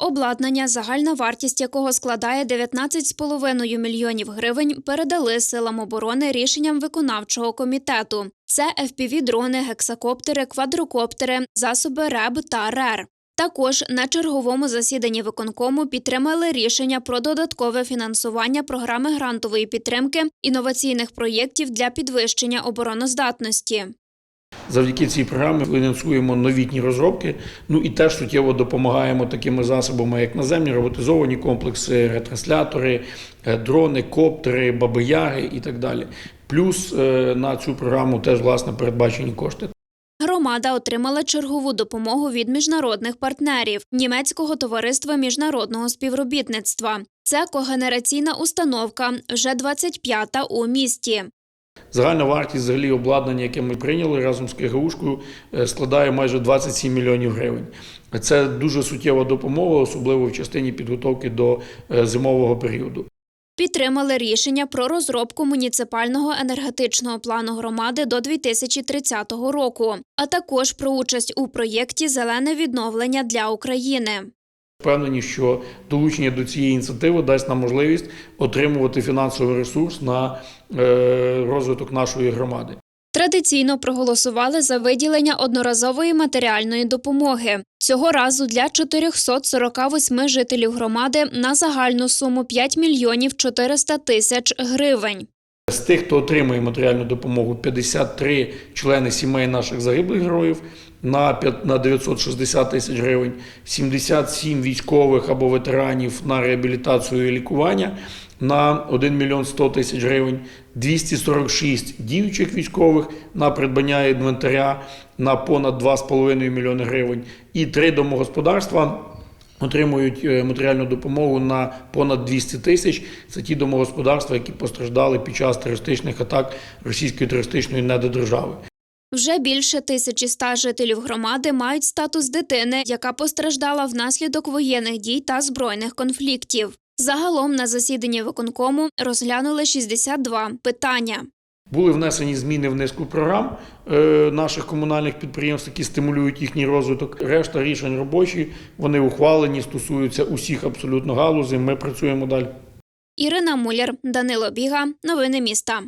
Обладнання, загальна вартість якого складає 19,5 мільйонів гривень, передали силам оборони рішенням виконавчого комітету. Це FPV-дрони, гексакоптери, квадрокоптери, засоби РЕБ та РЕР. Також на черговому засіданні виконкому підтримали рішення про додаткове фінансування програми грантової підтримки інноваційних проєктів для підвищення обороноздатності. Завдяки цій програмі фінансуємо новітні розробки. Ну і теж суттєво допомагаємо такими засобами, як наземні роботизовані комплекси, ретранслятори, е, дрони, коптери, бабияги і так далі. Плюс е, на цю програму теж власне передбачені кошти. Громада отримала чергову допомогу від міжнародних партнерів німецького товариства міжнародного співробітництва. Це когенераційна установка, вже 25-та у місті. Загальна вартість взагалі обладнання, яке ми прийняли разом з КГУшкою, е, складає майже 27 мільйонів гривень. Це дуже суттєва допомога, особливо в частині підготовки до е, зимового періоду. Підтримали рішення про розробку муніципального енергетичного плану громади до 2030 року, а також про участь у проєкті Зелене відновлення для України. Впевнені, що долучення до цієї ініціативи дасть нам можливість отримувати фінансовий ресурс на е, розвиток нашої громади. Традиційно проголосували за виділення одноразової матеріальної допомоги. Цього разу для 448 жителів громади на загальну суму 5 мільйонів 400 тисяч гривень. З тих, хто отримує матеріальну допомогу, 53 члени сімей наших загиблих героїв на п'ят- на 960 тисяч гривень, 77 військових або ветеранів на реабілітацію і лікування на 1 мільйон 100 тисяч гривень, 246 діючих військових на придбання інвентаря на понад 2,5 мільйони гривень і три домогосподарства отримують е, матеріальну допомогу на понад 200 тисяч. Це ті домогосподарства, які постраждали під час терористичних атак російської терористичної недодержави. Вже більше 1100 жителів громади мають статус дитини, яка постраждала внаслідок воєнних дій та збройних конфліктів. Загалом на засіданні виконкому розглянули 62 питання. Були внесені зміни в низку програм е, наших комунальних підприємств, які стимулюють їхній розвиток. Решта рішень робочі, вони ухвалені, стосуються усіх абсолютно галузей. Ми працюємо далі. Ірина Муляр, Данило Біга. Новини міста.